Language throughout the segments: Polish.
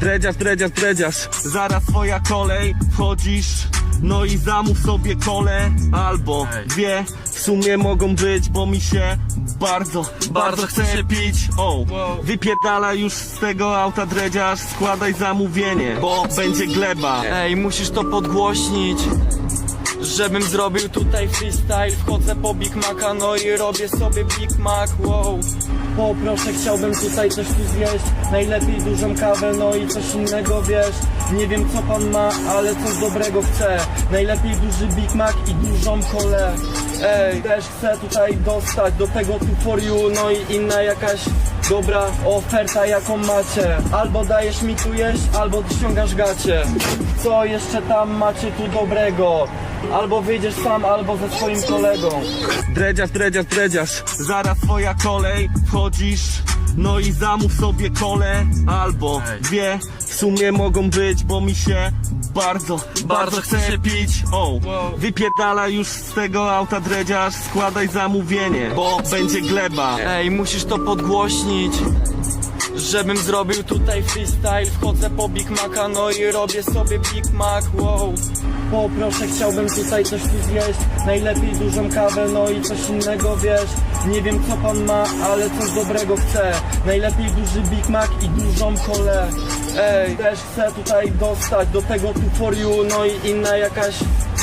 Dredziarz, dredziarz, dredziarz. Zaraz twoja kolej, wchodzisz No i zamów sobie kole Albo dwie. W sumie mogą być, bo mi się bardzo, bardzo chce się pić. O, Wow. wypierdala już z tego auta dredziarz. Składaj zamówienie, bo będzie gleba. Ej, musisz to podgłośnić Żebym zrobił tutaj freestyle Wchodzę po Big Maca, no i robię sobie Big Mac, wow. Poproszę, chciałbym tutaj coś tu zjeść Najlepiej dużą kawę, no i coś innego, wiesz. Nie wiem co pan ma, ale coś dobrego chcę. Najlepiej duży Big Mac i dużą kolę. Ej, też chcę tutaj dostać do tego tu for you No i inna jakaś dobra oferta jaką macie. Albo dajesz mi tu jeść, albo ściągasz gacie. Co jeszcze tam macie tu dobrego? Albo wyjdziesz sam, albo ze swoim kolegą. Dredziarz, dredziarz, dredziarz. Zaraz twoja kolej, wchodzisz No i zamów sobie kole. Albo dwie W sumie mogą być, bo mi się bardzo, bardzo chce się pić. O, Wow. wypierdala już z tego auta dredziarz Składaj zamówienie, bo będzie gleba. Ej, musisz to podgłośnić Żebym zrobił tutaj freestyle. Wchodzę po Big Maca, no i robię sobie Big Mac, wow Poproszę, chciałbym tutaj coś tu zjeść. Najlepiej dużą kawę, no i coś innego, wiesz. Nie wiem co pan ma, ale coś dobrego chcę Najlepiej duży Big Mac i dużą kolę. Ej, też chcę tutaj dostać do tego tu for you No i inna jakaś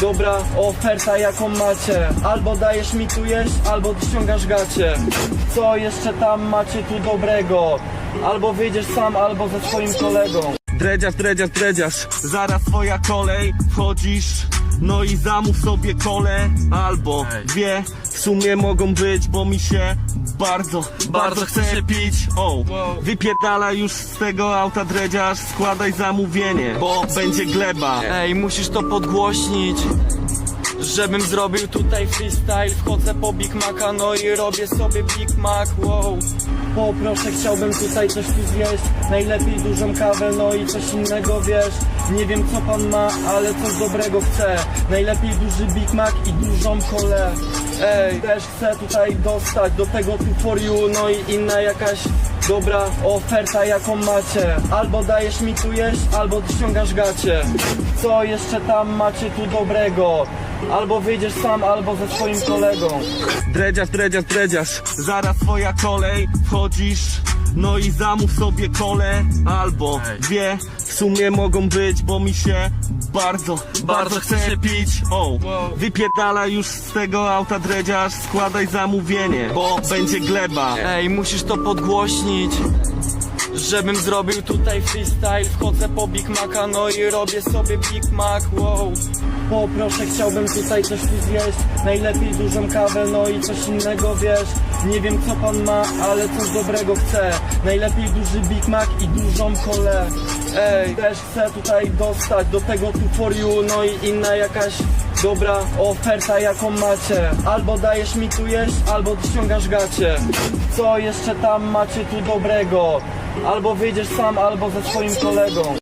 dobra oferta jaką macie. Albo dajesz mi tu jeść, albo ściągasz gacie. Co jeszcze tam macie tu dobrego? Albo wyjdziesz sam, albo ze swoim kolegą Dredziarz, dredziarz, dredziarz. Zaraz twoja kolej, wchodzisz No i zamów sobie kole Albo dwie. W sumie mogą być, bo mi się bardzo, bardzo chce się pić. O, Wow. wypierdala już z tego auta dredziarz Składaj zamówienie, bo będzie gleba. Ej, musisz to podgłośnić Żebym zrobił tutaj freestyle. Wchodzę po Big Maca, no i robię sobie Big Mac, wow. Poproszę, chciałbym tutaj coś tu zjeść. Najlepiej dużą kawę, no i coś innego, wiesz. Nie wiem co pan ma, ale coś dobrego chcę. Najlepiej duży Big Mac i dużą kolę Ej, też chcę tutaj dostać do tego tu for you No i inna jakaś dobra oferta jaką macie. Albo dajesz mi tu jeść, albo ściągasz gacie. Co jeszcze tam macie tu dobrego? Albo wyjdziesz sam, albo ze swoim kolegą. Dredziarz, dredziarz, dredziarz. Zaraz twoja kolej, wchodzisz No i zamów sobie kole. Albo dwie W sumie mogą być, bo mi się bardzo, bardzo chce się pić. O, Wow. wypierdala już z tego auta dredziarz. Składaj zamówienie, bo będzie gleba. Ej, musisz to podgłośnić Żebym zrobił tutaj freestyle. Wchodzę po Big Maca, no i robię sobie Big Mac, wow Poproszę, chciałbym tutaj coś tu zjeść. Najlepiej dużą kawę, no i coś innego, wiesz. Nie wiem co pan ma, ale coś dobrego chcę Najlepiej duży Big Mac i dużą kolę. Ej, też chcę tutaj dostać do tego tu for you No i inna jakaś dobra oferta jaką macie. Albo dajesz mi tu jeść, albo ściągasz gacie. Co jeszcze tam macie tu dobrego? Albo wyjdziesz sam, albo ze swoim kolegą